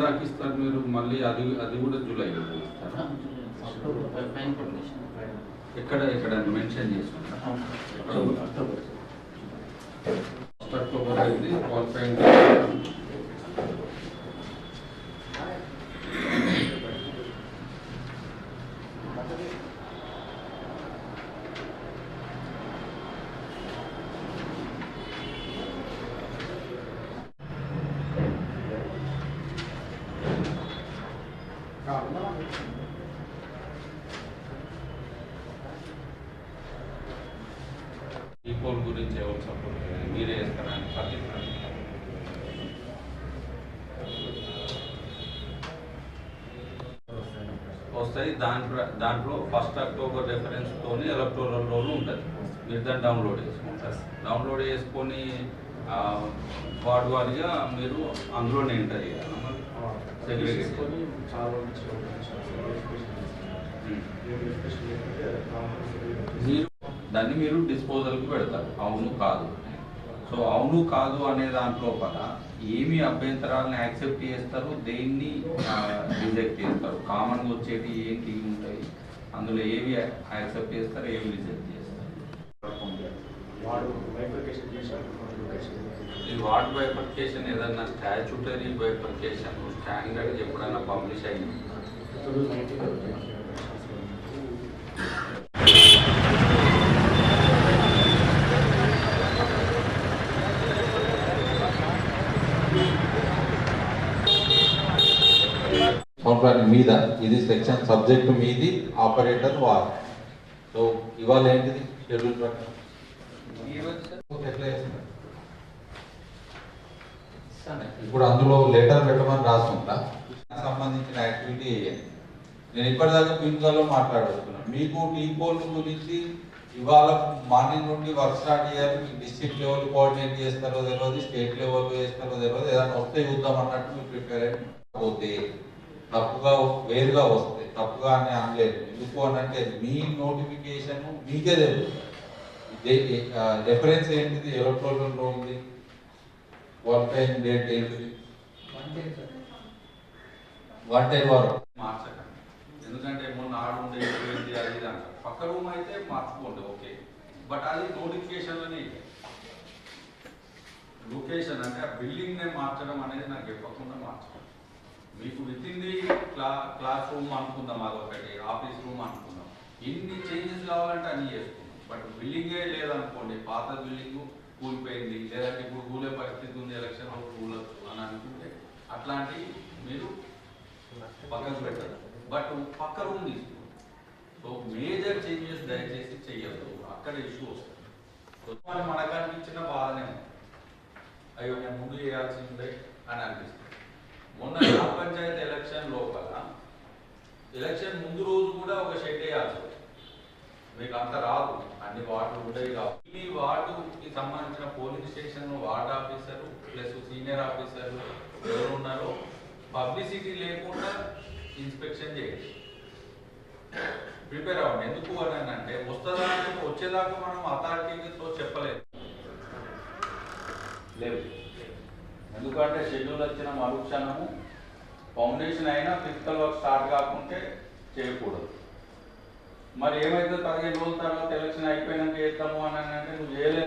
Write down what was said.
ఎప్పటిదాకా ఇస్తారు మీరు మళ్ళీ అది అది కూడా జూలై ఇస్తారా అక్టోబర్ ఎక్కడ ఎక్కడ మెన్షన్ చేసుకుంటారా అక్టోబర్. ఫస్ట్ అక్టోబర్ అయింది క్వాలిఫైయింగ్ పోల్ గురించి ఎవరు సపోర్ట్ మీరే పట్టిస్తారు వస్తాయి. దాంట్లో దాంట్లో ఫస్ట్ అక్టోబర్ రెఫరెన్స్ తోని ఎలక్టోరల్ రోల్ ఉంటుంది. మీరు దాన్ని డౌన్లోడ్ చేసుకుంటారు. డౌన్లోడ్ చేసుకొని వార్డు వారిగా మీరు అందులోనే ఎంటర్ చేయాలి. మీరు దాన్ని మీరు డిస్పోజల్కి పెడతారు. అవును కాదు సో అవును కాదు అనే దాంట్లోపల ఏమి అభ్యంతరాలను యాక్సెప్ట్ చేస్తారు దేన్ని రిజెక్ట్ చేస్తారు కామన్గా వచ్చేటి ఏంటి ఉంటాయి అందులో ఏవి యాక్సెప్ట్ చేస్తారు ఏవి రిజెక్ట్ చేస్తారు. ఈ వార్డ్ బైఫర్కేషన్ ఏదన్నా స్టాచ్యుటరీ బైఫర్కేషన్ స్టాండర్డ్ ఎప్పుడైనా పబ్లిష్ అయింది? టూ మీద ఇది సెక్షన్ సబ్జెక్ట్ మీది ఆపరేటర్ వార్. సో ఇవాళ ఏంటిది? షెడ్యూల్ ప్రకారం. ఎట్లా ఇప్పుడు అందులో లెటర్ పెట్టమని రాసుకుంటా. సంబంధించిన యాక్టివిటీ నేను ఇప్పటిదాకా పిన్గాలో మాట్లాడుతున్నాను. మీకు టీ పోల్ గురించి ఇవాళ మార్నింగ్ నుండి వర్క్ స్టార్ట్ చేయాలి. డిస్ట్రిక్ట్ లెవెల్ కోఆర్డినేట్ చేస్తారో తెలియదు స్టేట్ లెవెల్ చేస్తారో తెలియదు ఏదైనా వస్తే చూద్దాం అన్నట్టు మీరు ప్రిపేర్ అయిపోతే తప్పుగా వేరుగా వస్తాయి. తప్పుగా అని అనలేదు. ఎందుకు అని అంటే మీ నోటిఫికేషన్ మీకే తెలుస్తుంది రెఫరెన్స్ ఏంటిది? ఎలక్ట్రోల్ ఉంది? క్వాలిఫైయింగ్ డేట్ ఏంటిది? వన్ టైం వరకు మార్చకండి. ఎందుకంటే మొన్న ఆడు ఉండే ఏంటి అది ఇది అంటారు. పక్క రూమ్ అయితే మార్చుకోండి ఓకే. బట్ అది నోటిఫికేషన్లోనే లొకేషన్ అంటే ఆ బిల్డింగ్ నే మార్చడం అనేది నాకు చెప్పకుండా మార్చడం మీకు విత్ ఇన్ ది క్లా క్లాస్ రూమ్ అనుకుందాం అదొకటి ఆఫీస్ రూమ్ అనుకుందాం. ఎన్ని చేంజెస్ కావాలంటే అన్ని చేసుకుందాం. బట్ బిల్డింగే లేదనుకోండి పాత బిల్డింగ్ కూలిపోయింది లేదంటే ఇప్పుడు కూలే పరిస్థితి ఉంది ఎలక్షన్ కూలొచ్చు అని అనుకుంటే అట్లాంటి మీరు పక్కకు పెట్టదు బట్ పక్క రూమ్ తీసుకోండి. సో మేజర్ చేంజెస్ దయచేసి చెయ్యద్దు. అక్కడ ఇష్యూ వస్తుంది. మరి మనకు అనిపించిన బాధనే ఉంది. అయ్యో నేను ముందు చేయాల్సిందే అని అనిపిస్తుంది. మొన్న గ్రామ పంచాయతీ ఎలక్షన్ లోపల ఎలక్షన్ ముందు రోజు కూడా ఒక షెడ్ వేయాల్సి మీకు అంత రాదు అన్ని వార్డులు ఉండేవి కావు ఈ వార్డుకి సంబంధించిన polling station ward officer plus senior officer ఎవరు ఉన్నారో పబ్లిసిటీ లేకుండా ఇన్స్పెక్షన్ చేయండి. ప్రిపేర్ అవ్వండి. ఎందుకు అని అంటే వస్తుందా వచ్చేదాకా మనం అథారిటీతో చెప్పలేదు లేదు. ఎందుకంటే షెడ్యూల్ వచ్చిన మరుక్షణము ఫౌండేషన్ అయినా ఫిజికల్ వర్క్ స్టార్ట్ కాకుంటే చేయకూడదు. మరి ఏమైతే పదిహేను రోజుల తర్వాత ఎలక్షన్ అయిపోయినాక చేద్దాము అని అంటే నువ్వు చేయలేదు